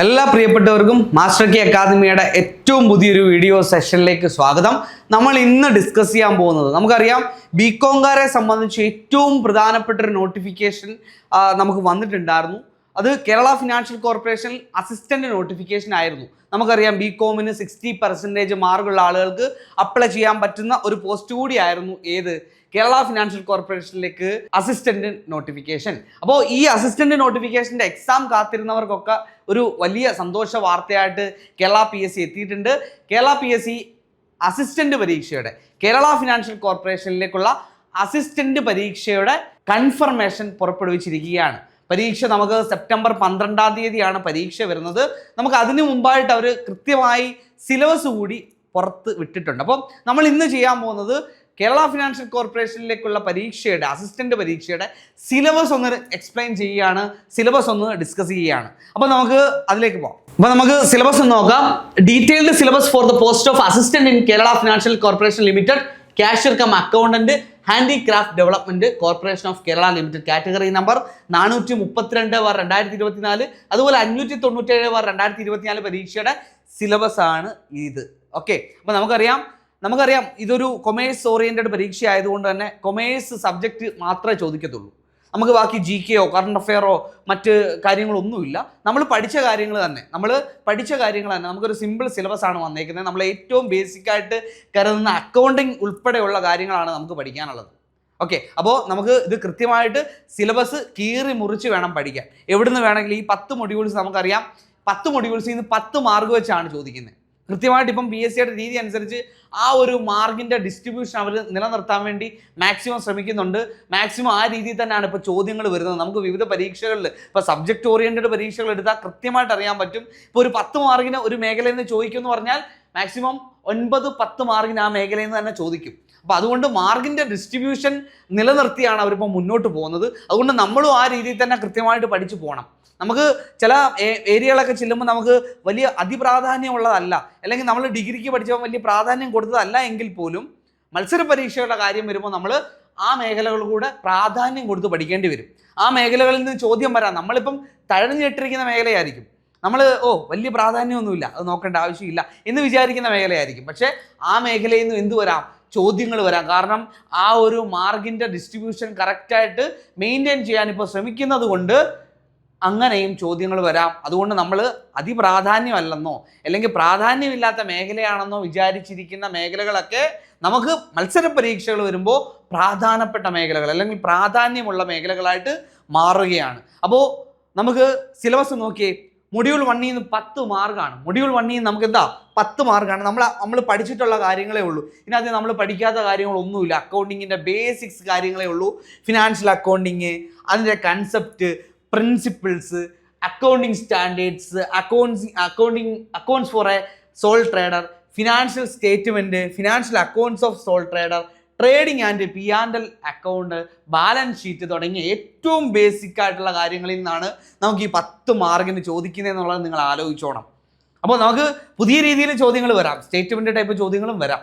എല്ലാ പ്രിയപ്പെട്ടവർക്കും master K അക്കാദമിയുടെ ഏറ്റവും പുതിയൊരു വീഡിയോ സെഷനിലേക്ക് സ്വാഗതം. നമ്മൾ ഇന്ന് ഡിസ്കസ് ചെയ്യാൻ പോകുന്നത് നമുക്കറിയാം ബികോംകാരെ സംബന്ധിച്ച് ഏറ്റവും പ്രധാനപ്പെട്ട ഒരു നോട്ടിഫിക്കേഷൻ നമുക്ക് വന്നിട്ടുണ്ടായിരുന്നു. അത് Kerala financial corporation assistant notification ആയിരുന്നു. നമുക്കറിയാം ബി കോമിന് സിക്സ്റ്റി പെർസെന്റേജ് മാർക്കുള്ള ആളുകൾക്ക് അപ്ലൈ ചെയ്യാൻ പറ്റുന്ന ഒരു പോസ്റ്റ് കൂടിയായിരുന്നു ഏത്? കേരള ഫിനാൻഷ്യൽ കോർപ്പറേഷനിലേക്ക് അസിസ്റ്റന്റ് നോട്ടിഫിക്കേഷൻ അപ്പോൾ ഈ അസിസ്റ്റന്റ് നോട്ടിഫിക്കേഷന്റെ എക്സാം കാത്തിരുന്നവർക്കൊക്കെ ഒരു വലിയ സന്തോഷ വാർത്തയായിട്ട് കേരള പി എസ് സി എത്തിയിട്ടുണ്ട്. Kerala P S C assistant പരീക്ഷയുടെ കേരള ഫിനാൻഷ്യൽ കോർപ്പറേഷനിലേക്കുള്ള അസിസ്റ്റന്റ് പരീക്ഷയുടെ കൺഫർമേഷൻ പുറപ്പെടുവിച്ചിരിക്കുകയാണ്. പരീക്ഷ നമുക്ക് സെപ്റ്റംബർ പന്ത്രണ്ടാം തീയതിയാണ് പരീക്ഷ വരുന്നത്. നമുക്ക് അതിനു മുമ്പായിട്ട് അവർ കൃത്യമായി സിലബസ് കൂടി പുറത്ത് വിട്ടിട്ടുണ്ട്. അപ്പം നമ്മൾ ഇന്ന് ചെയ്യാൻ പോകുന്നത് കേരള ഫിനാൻഷ്യൽ കോർപ്പറേഷനിലേക്കുള്ള പരീക്ഷയുടെ അസിസ്റ്റന്റ് പരീക്ഷയുടെ സിലബസ് ഒന്ന് എക്സ്പ്ലെയിൻ ചെയ്യുകയാണ്. സിലബസ് ഒന്ന് ഡിസ്കസ് ചെയ്യുകയാണ്. അപ്പോൾ നമുക്ക് അതിലേക്ക് പോകാം അപ്പോൾ നമുക്ക് സിലബസ് ഒന്ന് നോക്കാം. Detailed syllabus for the post of assistant in Kerala financial corporation limited cashier cum accountant handicraft development corporation of Kerala limited category number നാനൂറ്റി മുപ്പത്തിരണ്ട് വാർ രണ്ടായിരത്തി ഇരുപത്തിനാല് അതുപോലെ അഞ്ഞൂറ്റി തൊണ്ണൂറ്റേഴ് വാർ രണ്ടായിരത്തി ഇരുപത്തിനാല് പരീക്ഷയുടെ സിലബസ് ആണ് ഇത്. ഓക്കെ അപ്പോൾ നമുക്കറിയാം നമുക്കറിയാം ഇതൊരു കൊമേഴ്സ് ഓറിയന്റഡ് പരീക്ഷ ആയതുകൊണ്ട് തന്നെ കൊമേഴ്സ് സബ്ജക്റ്റ് മാത്രമേ ചോദിക്കത്തുള്ളൂ. നമുക്ക് ബാക്കി ജി കെയോ കറണ്ട് അഫെയറോ മറ്റ് കാര്യങ്ങളൊന്നുമില്ല. നമ്മൾ പഠിച്ച കാര്യങ്ങൾ തന്നെ. നമ്മൾ പഠിച്ച കാര്യങ്ങൾ തന്നെ. നമുക്കൊരു സിമ്പിൾ സിലബസ് ആണ് വന്നേക്കുന്നത്. നമ്മൾ ഏറ്റവും ബേസിക് ആയിട്ട് കരുതുന്ന അക്കൗണ്ടിങ് ഉൾപ്പെടെയുള്ള കാര്യങ്ങളാണ് നമുക്ക് പഠിക്കാനുള്ളത്. ഓക്കെ അപ്പോൾ നമുക്ക് ഇത് കൃത്യമായിട്ട് സിലബസ് കീറി മുറിച്ച് വേണം പഠിക്കാൻ. എവിടുന്ന് വേണമെങ്കിൽ ഈ പത്ത് മൊഡ്യൂൾസ് നമുക്കറിയാം. പത്ത് മൊഡ്യൂൾസിൽ നിന്ന് പത്ത് മാർക്ക് വെച്ചാണ് ചോദിക്കുന്നത് കൃത്യമായിട്ട് ഇപ്പം പി എസ് സിയുടെ രീതി അനുസരിച്ച് ആ ഒരു മാർക്കിന്റെ ഡിസ്ട്രിബ്യൂഷൻ അവർ നിലനിർത്താൻ വേണ്ടി മാക്സിമം ശ്രമിക്കുന്നുണ്ട്. മാക്സിമം ആ രീതിയിൽ തന്നെയാണ് ഇപ്പോൾ ചോദ്യങ്ങൾ വരുന്നത്. നമുക്ക് വിവിധ പരീക്ഷകളിൽ ഇപ്പോൾ സബ്ജക്റ്റ് ഓറിയന്റഡ് പരീക്ഷകൾ എടുത്താൽ കൃത്യമായിട്ട് അറിയാൻ പറ്റും. ഇപ്പോൾ ഒരു പത്ത് മാർക്കിന് ഒരു മേഖലയിൽ നിന്ന് ചോദിക്കും എന്ന് പറഞ്ഞാൽ മാക്സിമം ഒൻപത് പത്ത് മാർക്കിന് ആ മേഖലയിൽ നിന്ന് തന്നെ ചോദിക്കും. അപ്പോൾ അതുകൊണ്ട് മാർക്കിന്റെ ഡിസ്ട്രിബ്യൂഷൻ നിലനിർത്തിയാണ് അവരിപ്പോൾ മുന്നോട്ട് പോകുന്നത്. അതുകൊണ്ട് നമ്മളും ആ രീതിയിൽ തന്നെ കൃത്യമായിട്ട് പഠിച്ചു പോകണം നമുക്ക് ചില ഏരിയകളൊക്കെ ചെല്ലുമ്പോൾ നമുക്ക് വലിയ അതിപ്രാധാന്യമുള്ളതല്ല. അല്ലെങ്കിൽ നമ്മൾ ഡിഗ്രിക്ക് പഠിച്ചപ്പോൾ വലിയ പ്രാധാന്യം കൊടുത്തതല്ല എങ്കിൽ പോലും മത്സര പരീക്ഷയുടെ കാര്യം വരുമ്പോൾ നമ്മൾ ആ മേഖലകൾ കൂടെ പ്രാധാന്യം കൊടുത്ത് പഠിക്കേണ്ടി വരും. ആ മേഖലകളിൽ നിന്ന് ചോദ്യം വരാം. നമ്മളിപ്പം തഴഞ്ഞിട്ടിരിക്കുന്ന മേഖലയായിരിക്കും. നമ്മൾ ഓ വലിയ പ്രാധാന്യമൊന്നുമില്ല. അത് നോക്കേണ്ട ആവശ്യമില്ല എന്ന് വിചാരിക്കുന്ന മേഖലയായിരിക്കും. പക്ഷേ ആ മേഖലയിൽ നിന്ന് എന്ത് വരാം? ചോദ്യങ്ങൾ വരാം. കാരണം ആ ഒരു മാർഗിന്റെ ഡിസ്ട്രിബ്യൂഷൻ കറക്റ്റായിട്ട് മെയിന്റെയിൻ ചെയ്യാൻ ഇപ്പോൾ ശ്രമിക്കുന്നത് കൊണ്ട് അങ്ങനെയും ചോദ്യങ്ങൾ വരാം. അതുകൊണ്ട് നമ്മൾ അതിപ്രാധാന്യമല്ലെന്നോ അല്ലെങ്കിൽ പ്രാധാന്യമില്ലാത്ത മേഖലയാണെന്നോ വിചാരിച്ചിരിക്കുന്ന മേഖലകളൊക്കെ നമുക്ക് മത്സര പരീക്ഷകൾ വരുമ്പോൾ പ്രാധാനപ്പെട്ട മേഖലകൾ അല്ലെങ്കിൽ പ്രാധാന്യമുള്ള മേഖലകളായിട്ട് മാറുകയാണ്. അപ്പോൾ നമുക്ക് സിലബസ് നോക്കിയേ മൊഡ്യൂൾ വണ്ണിൽ നിന്ന് പത്ത് മാർക്കാണ്. മൊഡ്യൂൾ വണ്ണിൽ നിന്ന് നമുക്ക് എന്താ പത്ത് മാർക്കാണ്. നമ്മൾ നമ്മൾ പഠിച്ചിട്ടുള്ള കാര്യങ്ങളേ ഉള്ളൂ. ഇതിനകത്ത് നമ്മൾ പഠിക്കാത്ത കാര്യങ്ങളൊന്നുമില്ല. അക്കൗണ്ടിങ്ങിന്റെ ബേസിക്സ് കാര്യങ്ങളേ ഉള്ളൂ. ഫിനാൻഷ്യൽ അക്കൗണ്ടിങ് അതിന്റെ concept principles accounting standards accounts accounting accounts for a sole trader financial statement financial accounts of sole trader trading and P and account balance sheet തുടങ്ങിയ ഏറ്റവും ബേസിക് ആയിട്ടുള്ള കാര്യങ്ങളിൽ നിന്നാണ് നമുക്ക് ഈ പത്ത് മാർക്കിന് ചോദിക്കുന്നതെന്നുള്ളത് നിങ്ങൾ ആലോചിച്ചോണം അപ്പോൾ നമുക്ക് പുതിയ രീതിയിൽ ചോദ്യങ്ങൾ വരാം. സ്റ്റേറ്റ്മെന്റ് ടൈപ്പ് ചോദ്യങ്ങളും വരാം.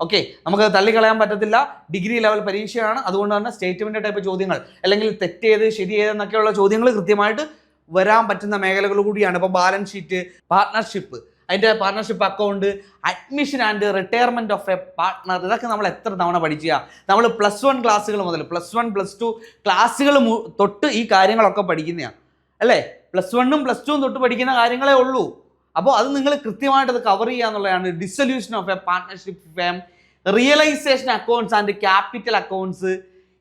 ഓക്കെ നമുക്ക് തള്ളിക്കളയാൻ പറ്റത്തില്ല. ഡിഗ്രി ലെവൽ പരീക്ഷയാണ്. അതുകൊണ്ട് തന്നെ സ്റ്റേറ്റ്മെന്റ് ടൈപ്പ് ചോദ്യങ്ങൾ അല്ലെങ്കിൽ തെറ്റേത് ശരിയേതെന്നൊക്കെയുള്ള ചോദ്യങ്ങൾ കൃത്യമായിട്ട് വരാൻ പറ്റുന്ന മേഖലകൾ കൂടിയാണ്. ഇപ്പോൾ ബാലൻസ് ഷീറ്റ് പാർട്ട്ണർഷിപ്പ് അതിന്റെ partnership account admission and retirement of a partner ഇതൊക്കെ നമ്മൾ എത്ര തവണ പഠിക്കുക? നമ്മൾ പ്ലസ് വൺ ക്ലാസ്സുകൾ മുതൽ പ്ലസ് വൺ പ്ലസ് ടു ക്ലാസ്സുകൾ തൊട്ട് ഈ കാര്യങ്ങളൊക്കെ പഠിക്കുന്നതാണ് അല്ലേ? പ്ലസ് വണ്ണും പ്ലസ് ടുവും തൊട്ട് പഠിക്കുന്ന കാര്യങ്ങളേ ഉള്ളൂ. അപ്പോൾ അത് നിങ്ങൾ കൃത്യമായിട്ട് അത് കവർ ചെയ്യുക എന്നുള്ളതാണ് dissolution of a partnership firm realisation accounts and capital accounts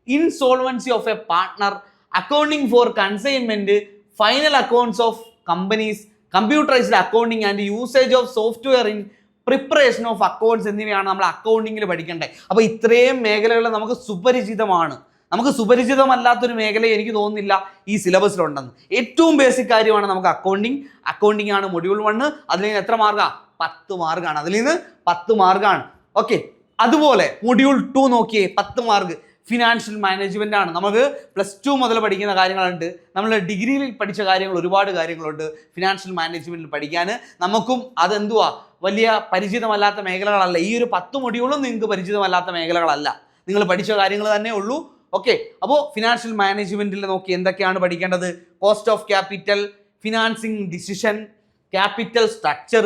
insolvency of a partner accounting for consignment final accounts of companies computerised accounting and usage of software in preparation of accounts എന്നിവയാണ് നമ്മൾ അക്കൗണ്ടിങ്ങിൽ പഠിക്കേണ്ടത്. അപ്പോൾ ഇത്രയും മേഖലകൾ നമുക്ക് സുപരിചിതമാണ്. നമുക്ക് സുപരിചിതമല്ലാത്തൊരു മേഖല എനിക്ക് തോന്നുന്നില്ല ഈ സിലബസിലുണ്ടെന്ന്. ഏറ്റവും ബേസിക് കാര്യമാണ് നമുക്ക് അക്കൗണ്ടിങ് അക്കൗണ്ടിങ് ആണ് മൊഡ്യൂൾ വണ്ണ് അതിൽ നിന്ന് എത്ര മാർക്കാണ് പത്ത് മാർക്കാണ് അതിൽ നിന്ന് പത്ത് മാർക്കാണ് ഓക്കെ അതുപോലെ മൊഡ്യൂൾ ടു നോക്കിയേ പത്ത് മാർക്ക് ഫിനാൻഷ്യൽ മാനേജ്മെന്റ് ആണ്. നമുക്ക് പ്ലസ് ടു മുതൽ പഠിക്കുന്ന കാര്യങ്ങളുണ്ട്. നമ്മൾ ഡിഗ്രിയിൽ പഠിച്ച കാര്യങ്ങൾ ഒരുപാട് കാര്യങ്ങളുണ്ട്. ഫിനാൻഷ്യൽ മാനേജ്മെന്റിൽ പഠിക്കാൻ. നമുക്കും അതെന്തുവാ? വലിയ പരിചിതമല്ലാത്ത മേഖലകളല്ല. ഈ ഒരു പത്ത് മൊഡ്യൂളും നിങ്ങൾക്ക് പരിചിതമല്ലാത്ത മേഖലകളല്ല. നിങ്ങൾ പഠിച്ച കാര്യങ്ങൾ തന്നെ ഉള്ളൂ. ഓക്കെ അപ്പോൾ ഫിനാൻഷ്യൽ മാനേജ്മെന്റിൽ നോക്കി എന്തൊക്കെയാണ് പഠിക്കേണ്ടത്? Cost of capital financing decision capital structure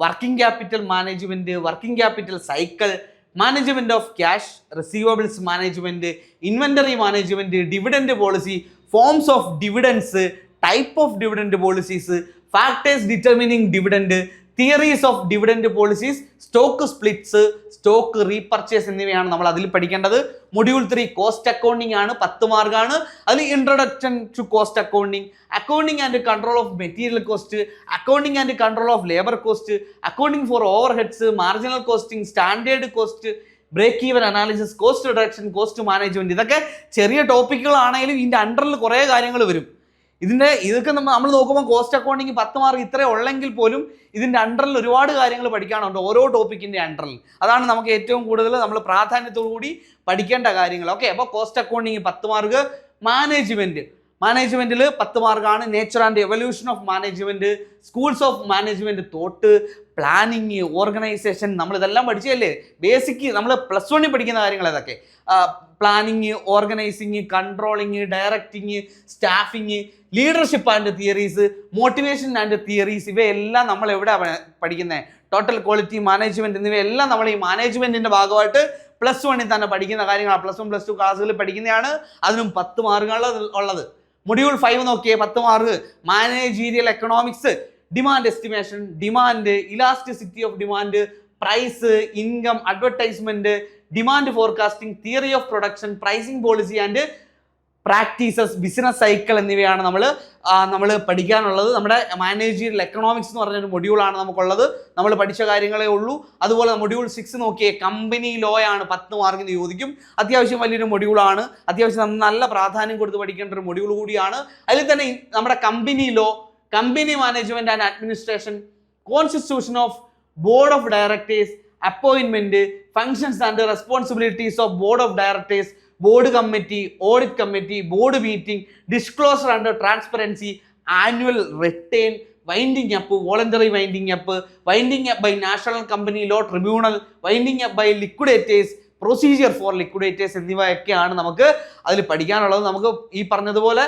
working capital management working capital cycle management of cash receivables management inventory management dividend policy forms of dividends type of dividend policies factors determining dividend theories of dividend policies stock splits stock repurchase എന്നിവയാണ് നമ്മൾ അതിൽ പഠിക്കേണ്ടത്. Module three cost accounting ആണ് പത്ത് മാർക്കാണ്. അതിൽ introduction to cost accounting accounting and control of material cost accounting and control of labour cost accounting for overheads marginal costing standard cost break even analysis cost reduction cost management ഇതൊക്കെ ചെറിയ ടോപ്പിക്കുകളാണെങ്കിലും ഇതിന്റെ അണ്ടറിൽ കുറേ കാര്യങ്ങൾ വരും. ഇതിന്റെ ഇതൊക്കെ നമ്മൾ നമ്മൾ നോക്കുമ്പോൾ കോസ്റ്റ് അക്കൗണ്ടിങ് പത്ത് മാർക്ക് ഇത്രേ ഉള്ളെങ്കിൽ പോലും ഇതിന്റെ അണ്ടറിൽ ഒരുപാട് കാര്യങ്ങൾ പഠിക്കാനുണ്ട് ഓരോ ടോപ്പിക്കിന്റെ അണ്ടറിൽ അതാണ് നമുക്ക് ഏറ്റവും കൂടുതൽ നമ്മൾ പ്രാധാന്യത്തോടു കൂടി പഠിക്കേണ്ട കാര്യങ്ങൾ ഓക്കെ അപ്പോൾ കോസ്റ്റ് അക്കൗണ്ടിങ് പത്ത് മാർക്ക് മാനേജ്മെന്റ് മാനേജ്മെന്റിൽ പത്ത് മാർക്കാണ് nature and evolution of management schools of management thought planning organisation നമ്മൾ ഇതെല്ലാം പഠിച്ചതല്ലേ ബേസിക് നമ്മൾ പ്ലസ് വണ്ണിൽ പഠിക്കുന്ന കാര്യങ്ങൾ ഏതൊക്കെ? Planning organising controlling directing staffing leadership and theories motivation and theories ഇവയെല്ലാം നമ്മൾ എവിടെ പഠിക്കുന്നത് ടോട്ടൽ ക്വാളിറ്റി മാനേജ്മെന്റ് എന്നിവയെല്ലാം നമ്മൾ ഈ മാനേജ്മെന്റിന്റെ ഭാഗമായിട്ട് പ്ലസ് വണ്ണിൽ തന്നെ പഠിക്കുന്ന കാര്യങ്ങളാണ് പ്ലസ് വൺ പ്ലസ് ടു ക്ലാസ്സുകളിൽ പഠിക്കുന്നതാണ്. അതിനും പത്ത് മാർക്കുകൾ ഉള്ളത്. മൊഡ്യൂൾ ഫൈവ് നോക്കിയേ പത്ത് mark managerial economics demand estimation demand elasticity of demand price income advertisement demand forecasting theory of production pricing policy and practices business cycle എന്നിവയാണ് നമ്മൾ നമ്മൾ പഠിക്കാനുള്ളത്. നമ്മുടെ മാനേജീരിയൽ എക്കണോമിക്സ് എന്ന് പറഞ്ഞൊരു മൊഡ്യൂളാണ് നമുക്കുള്ളത്. നമ്മൾ പഠിച്ച കാര്യങ്ങളേ ഉള്ളൂ. അതുപോലെ മൊഡ്യൂൾ സിക്സ് നോക്കിയേ കമ്പനി ലോ ആണ് പത്ത് മാർക്കിന് ചോദിക്കും. അത്യാവശ്യം വലിയൊരു മൊഡ്യൂളാണ് അത്യാവശ്യം നല്ല പ്രാധാന്യം കൊടുത്ത് പഠിക്കേണ്ട ഒരു മൊഡ്യൂൾ കൂടിയാണ്. അതിൽ തന്നെ നമ്മുടെ company law company management and administration constitution of board of directors അപ്പോയിൻമെന്റ് functions and responsibilities of board of directors board committee audit committee board meeting disclosure and transparency annual return winding up voluntary winding up winding up by national company law tribunal winding up by liquidators procedure for liquidators എന്നിവയൊക്കെയാണ് നമുക്ക് അതിൽ പഠിക്കാനുള്ളത്. നമുക്ക് ഈ പറഞ്ഞതുപോലെ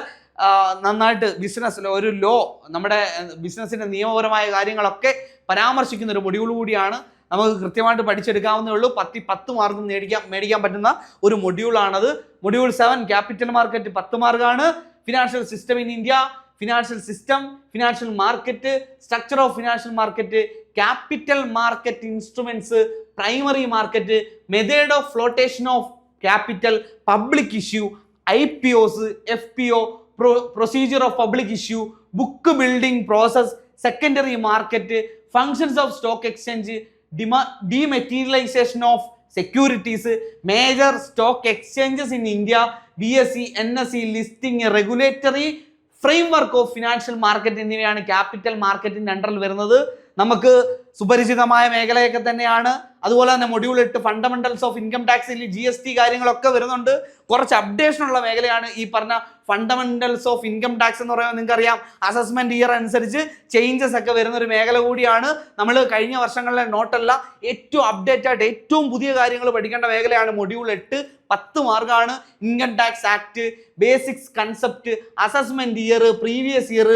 നന്നായിട്ട് business ഒരു law നമ്മുടെ ബിസിനസ്സിന്റെ നിയമപരമായ കാര്യങ്ങളൊക്കെ പരാമർശിക്കുന്ന ഒരു മൊഡ്യൂൾ കൂടിയാണ് നമുക്ക് കൃത്യമായിട്ട് പഠിച്ചെടുക്കാവുന്നേ ഉള്ളൂ. പത്തി പത്ത് മാർക്ക് മേടിക്കാൻ മേടിക്കാൻ പറ്റുന്ന ഒരു മൊഡ്യൂളാണത് മൊഡ്യൂൾ സെവൻ ക്യാപിറ്റൽ മാർക്കറ്റ് പത്ത് മാർക്കാണ് financial system in India financial system financial market structure of financial market capital market instruments primary market method of floatation of capital public issue I P Os F P O procedure of public issue book building process secondary market functions of stock exchange dema dematerialisation of securities major stock exchanges in India B S C N S C listing regulatory framework of financial market എന്നിവയാണ് capital മാർക്കറ്റിന്റെ അണ്ടറിൽ വരുന്നത്. നമുക്ക് സുപരിചിതമായ മേഖലയൊക്കെ തന്നെയാണ്. അതുപോലെ തന്നെ module എട്ട് ഫണ്ടമെന്റൽസ് ഓഫ് ഇൻകം ടാക്സിൽ ജി എസ് ടി കാര്യങ്ങളൊക്കെ വരുന്നുണ്ട്. കുറച്ച് അപ്ഡേഷൻ ഉള്ള മേഖലയാണ് ഈ പറഞ്ഞ ഫണ്ടമെന്റൽസ് ഓഫ് ഇൻകം ടാക്സ് എന്ന് പറയുമ്പോൾ നിങ്ങൾക്ക് അറിയാം അസസ്മെന്റ് ഇയർ അനുസരിച്ച് ചേഞ്ചസ് ഒക്കെ വരുന്ന ഒരു മേഖല കൂടിയാണ്. നമ്മൾ കഴിഞ്ഞ വർഷങ്ങളിലെ നോട്ടല്ല ഏറ്റവും അപ്ഡേറ്റ് ആയിട്ട് ഏറ്റവും പുതിയ കാര്യങ്ങൾ പഠിക്കേണ്ട മേഖലയാണ് മൊഡ്യൂൾ എട്ട്. പത്ത് മാർക്കാണ് income tax act basics concept assessment year previous year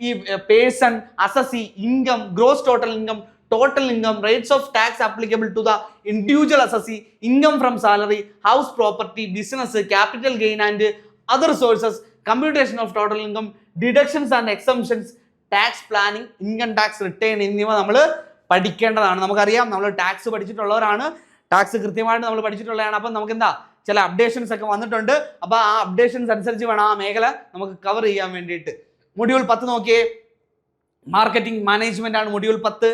ഈ person assessee income gross total income total income rates of tax applicable to the individual assessee income from salary house property business capital gain and other sources computation of total income deductions and exemptions tax planning income tax return എന്നിവ നമ്മൾ പഠിക്കേണ്ടതാണ്. നമുക്കറിയാം നമ്മൾ tax പഠിച്ചിട്ടുള്ളവരാണ്. Tax കൃത്യമായിട്ട് നമ്മൾ പഠിച്ചിട്ടുള്ളതാണ്. അപ്പം നമുക്ക് എന്താ ചില അപ്ഡേഷൻസ് ഒക്കെ വന്നിട്ടുണ്ട്. അപ്പോൾ ആ അപ്ഡേഷൻസ് അനുസരിച്ച് വേണം ആ മേഖല നമുക്ക് കവർ ചെയ്യാൻ വേണ്ടിയിട്ട്. മൊഡ്യൂൾ പത്ത് നോക്കിയേ. മാർക്കറ്റിംഗ് മാനേജ്മെന്റ് ആണ് മൊഡ്യൂൾ പത്ത്.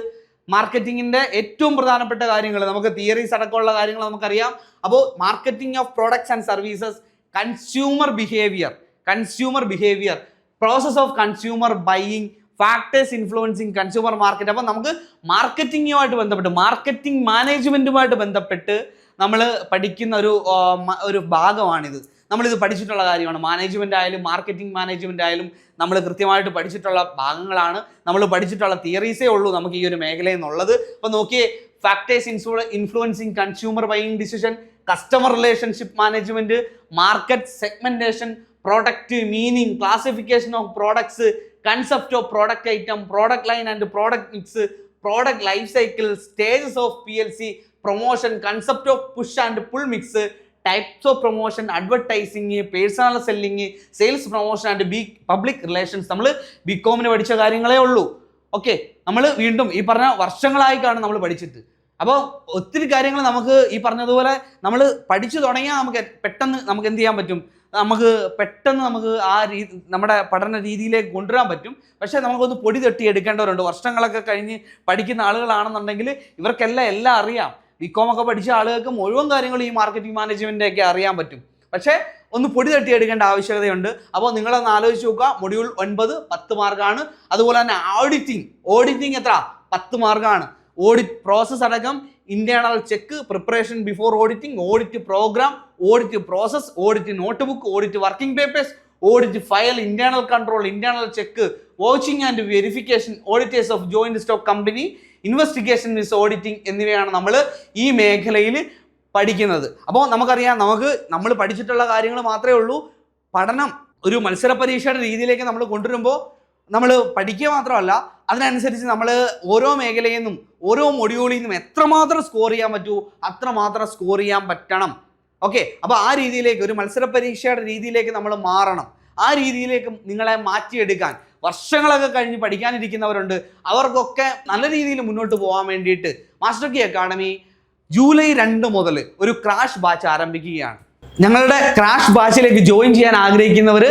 മാർക്കറ്റിംഗിന്റെ ഏറ്റവും പ്രധാനപ്പെട്ട കാര്യങ്ങൾ നമുക്ക് തിയറീസ് അടക്കമുള്ള കാര്യങ്ങൾ നമുക്കറിയാം. അപ്പോൾ marketing of products and services consumer behaviour consumer behaviour process of consumer buying factors influencing consumer market അപ്പോൾ നമുക്ക് മാർക്കറ്റിങ്ങുമായിട്ട് ബന്ധപ്പെട്ട് മാർക്കറ്റിംഗ് മാനേജ്മെന്റുമായിട്ട് ബന്ധപ്പെട്ട് നമ്മൾ പഠിക്കുന്ന ഒരു ഒരു ഭാഗമാണിത്. നമ്മളിത് പഠിച്ചിട്ടുള്ള കാര്യമാണ്. മാനേജ്മെന്റ് ആയാലും മാർക്കറ്റിംഗ് മാനേജ്മെന്റ് ആയാലും നമ്മൾ കൃത്യമായിട്ട് പഠിച്ചിട്ടുള്ള ഭാഗങ്ങളാണ്. നമ്മൾ പഠിച്ചിട്ടുള്ള തിയറീസേ ഉള്ളൂ നമുക്ക് ഈ ഒരു മേഖലയിൽ എന്നുള്ളത് അപ്പോൾ നോക്കിയേ factors influ influencing consumer buying decision customer relationship management market segmentation product meaning classification of products concept of product item product line and product mix product life cycle stages of P L C promotion concept of push and pull mix types of promotion advertising personal selling sales promotion and B public relations നമ്മൾ B കോമിന് പഠിച്ച കാര്യങ്ങളേ ഉള്ളൂ. Okay നമ്മൾ വീണ്ടും ഈ പറഞ്ഞ വർഷങ്ങളായിക്കാണ് നമ്മൾ പഠിച്ചിട്ട്. അപ്പോൾ ഒത്തിരി കാര്യങ്ങൾ നമുക്ക് ഈ പറഞ്ഞതുപോലെ നമ്മൾ പഠിച്ചു തുടങ്ങിയാൽ നമുക്ക് പെട്ടെന്ന് നമുക്ക് എന്ത് ചെയ്യാൻ പറ്റും? നമുക്ക് പെട്ടെന്ന് നമുക്ക് ആ രീതി നമ്മുടെ പഠന രീതിയിലേക്ക് കൊണ്ടുവരാൻ പറ്റും. പക്ഷേ നമുക്കൊന്ന് പൊടി തട്ടി എടുക്കേണ്ടവരുണ്ട്. വർഷങ്ങളൊക്കെ കഴിഞ്ഞ് പഠിക്കുന്ന ആളുകളാണെന്നുണ്ടെങ്കിൽ ഇവർക്കെല്ലാം എല്ലാം അറിയാം. ബികോം ഒക്കെ പഠിച്ച ആളുകൾക്ക് മുഴുവൻ കാര്യങ്ങളും ഈ മാർക്കറ്റിംഗ് മാനേജ്മെന്റ് ഒക്കെ അറിയാൻ പറ്റും. പക്ഷേ ഒന്ന് പൊടി തട്ടി എടുക്കേണ്ട ആവശ്യകതയുണ്ട്. അപ്പോൾ നിങ്ങളൊന്ന് ആലോചിച്ച് നോക്കുക. മൊഡ്യൂൾ ഒൻപത് പത്ത് മാർക്കാണ് അതുപോലെ തന്നെ ഓഡിറ്റിംഗ് ഓഡിറ്റിംഗ് എത്ര? പത്ത് മാർക്കാണ് ഓഡിറ്റ് പ്രോസസ് അടക്കം internal check preparation before auditing audit programme audit process audit note book audit working papers audit file internal control internal check vouching and verification auditors of joint stock company investigation miss auditing എന്നിവയാണ് നമ്മൾ ഈ മേഖലയിൽ പഠിക്കുന്നത്. അപ്പോൾ നമുക്കറിയാം നമുക്ക് നമ്മൾ പഠിച്ചിട്ടുള്ള കാര്യങ്ങൾ മാത്രമേ ഉള്ളൂ. പഠനം ഒരു മത്സര പരീക്ഷയുടെ രീതിയിലേക്ക് നമ്മൾ കൊണ്ടുവരുമ്പോൾ നമ്മൾ പഠിക്കുക മാത്രമല്ല അതിനനുസരിച്ച് നമ്മൾ ഓരോ മേഖലയിൽ നിന്നും ഓരോ മൊഡ്യൂളിൽ നിന്നും എത്രമാത്രം സ്കോർ ചെയ്യാൻ പറ്റുമോ അത്രമാത്രം സ്കോർ ചെയ്യാൻ പറ്റണം. ഓക്കെ അപ്പോൾ ആ രീതിയിലേക്ക് ഒരു മത്സര പരീക്ഷയുടെ രീതിയിലേക്ക് നമ്മൾ മാറണം. ആ രീതിയിലേക്ക് നിങ്ങളെ മാറ്റിയെടുക്കാൻ വർഷങ്ങളൊക്കെ കഴിഞ്ഞ് പഠിക്കാനിരിക്കുന്നവരുണ്ട്. അവർക്കൊക്കെ നല്ല രീതിയിൽ മുന്നോട്ട് പോകാൻ വേണ്ടിയിട്ട് മാസ്റ്റർ കി അക്കാഡമി ജൂലൈ രണ്ട് മുതൽ ഒരു ക്രാഷ് ബാച്ച് ആരംഭിക്കുകയാണ്. ഞങ്ങളുടെ ക്രാഷ് ബാച്ചിലേക്ക് ജോയിൻ ചെയ്യാൻ ആഗ്രഹിക്കുന്നവർ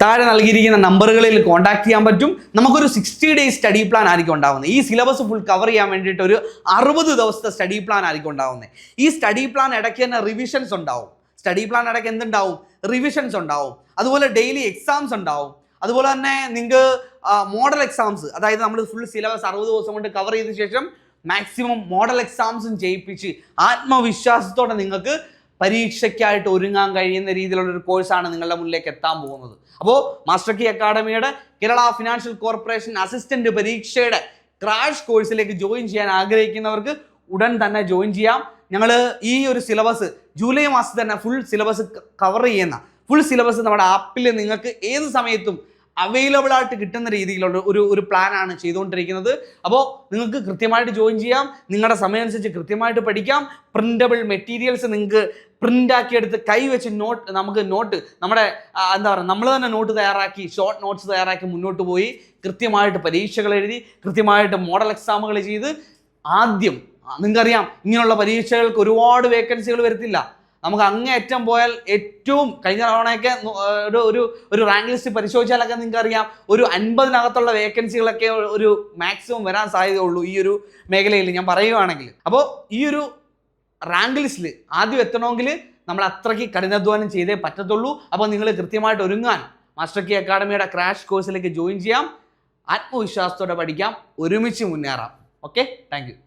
താഴെ നൽകിയിരിക്കുന്ന നമ്പറുകളിൽ കോൺടാക്ട് ചെയ്യാൻ പറ്റും. നമുക്കൊരു സിക്സ്റ്റി ഡേയ്സ് സ്റ്റഡി പ്ലാൻ ആയിരിക്കും ഉണ്ടാവുന്നത്. ഈ സിലബസ് ഫുൾ കവർ ചെയ്യാൻ വേണ്ടിയിട്ട് ഒരു അറുപത് ദിവസത്തെ സ്റ്റഡി പ്ലാൻ ആയിരിക്കും ഉണ്ടാവുന്നത്. ഈ സ്റ്റഡി പ്ലാൻ ഇടയ്ക്ക് തന്നെ റിവിഷൻസ് ഉണ്ടാവും. സ്റ്റഡി പ്ലാൻ ഇടയ്ക്ക് എന്തുണ്ടാവും? റിവിഷൻസ് ഉണ്ടാവും. അതുപോലെ ഡെയിലി എക്സാംസ് ഉണ്ടാവും. അതുപോലെ തന്നെ നിങ്ങൾക്ക് മോഡൽ എക്സാംസ് അതായത് നമ്മൾ ഫുൾ സിലബസ് അറുപത് ദിവസം കൊണ്ട് കവർ ചെയ്ത ശേഷം മാക്സിമം മോഡൽ എക്സാംസും ചെയ്യിപ്പിച്ച് ആത്മവിശ്വാസത്തോടെ നിങ്ങൾക്ക് പരീക്ഷയ്ക്കായിട്ട് ഒരുങ്ങാൻ കഴിയുന്ന രീതിയിലുള്ള ഒരു കോഴ്സാണ് നിങ്ങളുടെ മുന്നിലേക്ക് എത്താൻ പോകുന്നത്. അപ്പോൾ മാസ്റ്റർ കി അക്കാഡമിയുടെ കേരള ഫിനാൻഷ്യൽ കോർപ്പറേഷൻ അസിസ്റ്റന്റ് പരീക്ഷയുടെ ക്രാഷ് കോഴ്സിലേക്ക് ജോയിൻ ചെയ്യാൻ ആഗ്രഹിക്കുന്നവർക്ക് ഉടൻ തന്നെ ജോയിൻ ചെയ്യാം. ഞങ്ങൾ ഈ ഒരു സിലബസ് ജൂലൈ മാസത്തിൽ തന്നെ ഫുൾ സിലബസ് കവർ ചെയ്യുന്ന ഫുൾ സിലബസ് നമ്മുടെ ആപ്പിൽ നിങ്ങൾക്ക് ഏത് സമയത്തും അവൈലബിൾ ആയിട്ട് കിട്ടുന്ന രീതിയിലുള്ള ഒരു ഒരു പ്ലാനാണ് ചെയ്തുകൊണ്ടിരിക്കുന്നത്. അപ്പോൾ നിങ്ങൾക്ക് കൃത്യമായിട്ട് ജോയിൻ ചെയ്യാം. നിങ്ങളുടെ സമയം അനുസരിച്ച് കൃത്യമായിട്ട് പഠിക്കാം. പ്രിന്റബിൾ മെറ്റീരിയൽസ് നിങ്ങൾക്ക് പ്രിന്റ് കൈ വെച്ച് നോട്ട് നമുക്ക് നോട്ട് നമ്മുടെ എന്താ പറയുക നമ്മൾ തന്നെ നോട്ട് തയ്യാറാക്കി ഷോർട്ട് നോട്ട്സ് തയ്യാറാക്കി മുന്നോട്ട് പോയി കൃത്യമായിട്ട് പരീക്ഷകൾ എഴുതി കൃത്യമായിട്ട് മോഡൽ എക്സാമുകൾ ചെയ്ത് ആദ്യം നിങ്ങൾക്കറിയാം ഇങ്ങനെയുള്ള പരീക്ഷകൾക്ക് ഒരുപാട് വേക്കൻസികൾ വരത്തില്ല. നമുക്ക് അങ്ങേയറ്റം പോയാൽ ഏറ്റവും കഴിഞ്ഞ തവണയൊക്കെ ഒരു ഒരു ഒരു റാങ്ക് ലിസ്റ്റ് പരിശോധിച്ചാലൊക്കെ നിങ്ങൾക്ക് അറിയാം ഒരു അൻപതിനകത്തുള്ള വേക്കൻസികളൊക്കെ ഒരു മാക്സിമം വരാൻ സാധ്യതയുള്ളൂ ഈ ഒരു മേഖലയിൽ. ഞാൻ പറയുകയാണെങ്കിൽ. അപ്പോൾ ഈ ഒരു റാങ്ക് ലിസ്റ്റിൽ ആദ്യം എത്തണമെങ്കിൽ നമ്മൾ അത്രയ്ക്ക് കഠിനാധ്വാനം ചെയ്തേ പറ്റത്തുള്ളൂ. അപ്പോൾ നിങ്ങൾ കൃത്യമായിട്ട് ഒരുങ്ങാൻ മാസ്റ്റർ കി അക്കാഡമിയുടെ ക്രാഷ് കോഴ്സിലേക്ക് ജോയിൻ ചെയ്യാം. ആത്മവിശ്വാസത്തോടെ പഠിക്കാം. ഒരുമിച്ച് മുന്നേറാം. Okay thank